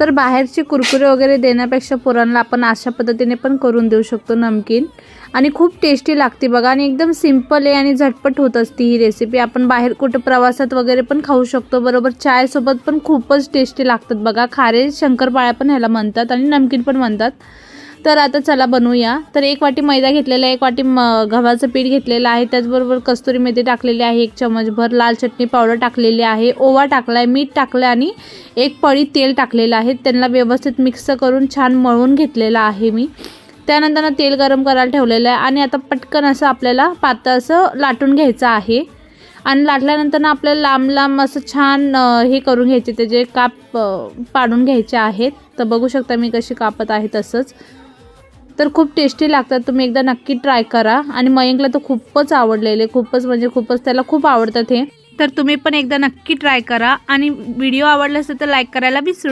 तर बाहेरचे कुरकुरे वगैरे देण्यापेक्षा पोरांना आपण अशा पद्धतीने पण करून देऊ शकतो नमकीन. आणि खूप टेस्टी लागते बघा आणि एकदम सिंपल आहे आणि झटपट होत असते ही रेसिपी आपण बाहेर कुठं प्रवासात वगैरे पण खाऊ शकतो. बरोबर चायसोबत पण खूपच टेस्टी लागतात बघा. खारे शंकरपाळ्या पण ह्याला म्हणतात आणि नमकीन पण म्हणतात. तर आता चला बनवूया. तर एक वाटी मैदा घेतलेला आहे एक वाटी म गव्हाचं पीठ घेतलेलं आहे. त्याचबरोबर कस्तुरी मेथी टाकलेली आहे एक चमचभर लाल चटणी पावडर टाकलेली आहे. ओवा टाकला आहे मीठ टाकलं आणि एक पळी तेल टाकलेलं आहे. त्यांना व्यवस्थित मिक्स करून छान मळून घेतलेलं आहे मी. त्यानंतरनं तेल गरम करायला ठेवलेलं आहे आणि आता पटकन असं आपल्याला पातळ असं लाटून घ्यायचं आहे. आणि लाटल्यानंतर ना आपल्याला लांब लांब असं छान हे करून घ्यायचे. त्याचे काप पाडून घ्यायचे आहेत. तर बघू शकता मी कशी कापत आहे तसंच. तर खूप टेस्टी लागतात. तुम्ही एकदा नक्की ट्राय करा. आणि मयंकला तर खूपच आवडलेले. खूपच म्हणजे खूपच त्याला खूप आवडतात हे. तर तुम्ही पण एकदा नक्की ट्राय करा. आणि व्हिडिओ आवडला असेल तर लाईक करायला विसरू